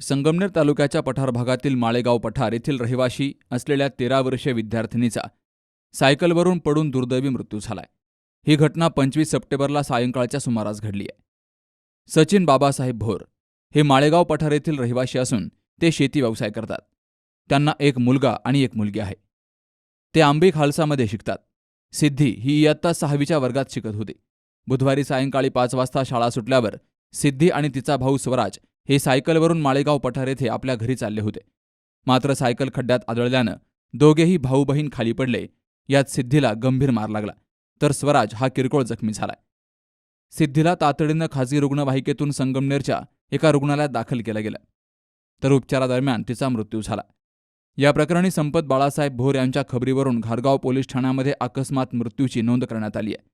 संगमनेर तालुक्याच्या पठार भागातील माळेगाव पठार येथील रहिवाशी असलेल्या तेरा वर्षीय विद्यार्थिनीचा सायकलवरून पडून दुर्दैवी मृत्यू झालाय. ही घटना पंचवीस सप्टेंबरला सायंकाळच्या सुमारास घडली आहे. सचिन बाबासाहेब भोर हे माळेगाव पठार येथील रहिवाशी असून ते शेती व्यवसाय करतात. त्यांना एक मुलगा आणि एक मुलगी आहे. ते आंबी खालसामध्ये शिकतात. सिद्धी ही इयत्ता सहावीच्या वर्गात शिकत होती. बुधवारी सायंकाळी पाच वाजता शाळा सुटल्यावर सिद्धी आणि तिचा भाऊ स्वराज हे सायकलवरून माळेगाव पठार येथे आपल्या घरी चालले होते. मात्र सायकल खड्ड्यात आदळल्यानं दोघेही भाऊ बहीण खाली पडले यात सिद्धीला गंभीर मार लागला. तर स्वराज हा किरकोळ जखमी झालाय. सिद्धीला तातडीनं खाजगी रुग्णवाहिकेतून संगमनेरच्या एका रुग्णालयात दाखल केलं गेलं. तर उपचारादरम्यान तिचा मृत्यू झाला. या प्रकरणी संपत बाळासाहेब भोर यांच्या खबरीवरून घारगाव पोलीस ठाण्यामध्ये अकस्मात मृत्यूची नोंद करण्यात आली आहे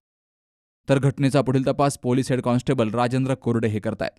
तर घटनेचा पुढील तपास police head constable Rajendra Korde हे करतायत.